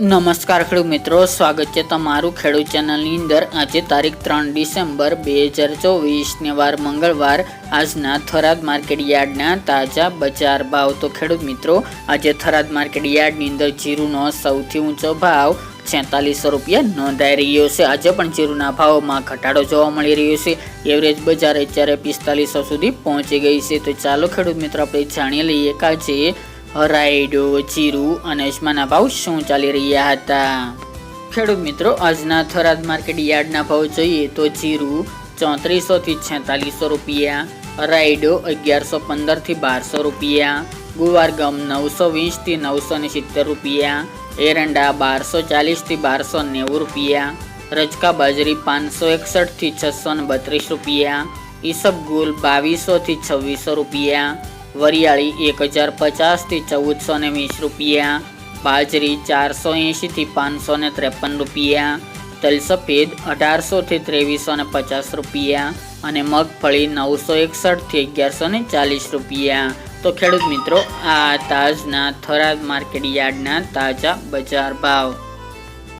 નમસ્કાર ખેડૂત મિત્રો, સ્વાગત છે તમારું ખેડૂત ચેનલની અંદર. આજે તારીખ ત્રણ ડિસેમ્બર બે હજાર ચોવીસને વાર મંગળવાર. આજના થરાદ માર્કેટ યાર્ડના તાજા બજાર ભાવ. તો ખેડૂત મિત્રો, આજે થરાદ માર્કેટ યાર્ડની અંદર જીરુનો સૌથી ઊંચો ભાવ છેતાલીસો રૂપિયા નોંધાઈ રહ્યો છે. આજે પણ જીરુના ભાવમાં ઘટાડો જોવા મળી રહ્યો છે. એવરેજ બજાર અત્યારે પિસ્તાલીસો સુધી પહોંચી ગઈ છે. તો ચાલો ખેડૂત મિત્રો, આપણે જાણી લઈએ કે આજે રાયડો જીરું અને અજમાના ભાવ શું ચાલી રહ્યા હતા? ખેડૂત મિત્રો, આજના થરાદ માર્કેટ યાર્ડના ભાવ જોઈએ તો જીરું ચોત્રીસો થી છેતાલીસો રૂપિયા રાયડો અગિયારસો પંદરથી બારસો રૂપિયા, ગુવાર ગમ નવસો વીસથી નવસો ને સિત્તેર રૂપિયા, એરંડા બારસો ચાલીસથી બારસો નેવું રૂપિયા, રજકા બાજરી પાંચસો એકસઠથી છસો ને બત્રીસ રૂપિયા ઈસબગુલ બાવીસો થી છવ્વીસો રૂપિયા વરિયાળી એક હજાર પચાસથી ચૌદસો ને વીસ રૂપિયા, બાજરી ચારસો એંશીથી પાંચસો ને ત્રેપન રૂપિયા તલ સફેદ અઢારસોથી ત્રેવીસો ને પચાસ રૂપિયા અને મગફળી નવસો એકસઠથી અગિયારસો ને ચાલીસ રૂપિયા. તો ખેડૂત મિત્રો, આ તાજના થરાદ માર્કેટ યાર્ડના તાજા બજાર ભાવ.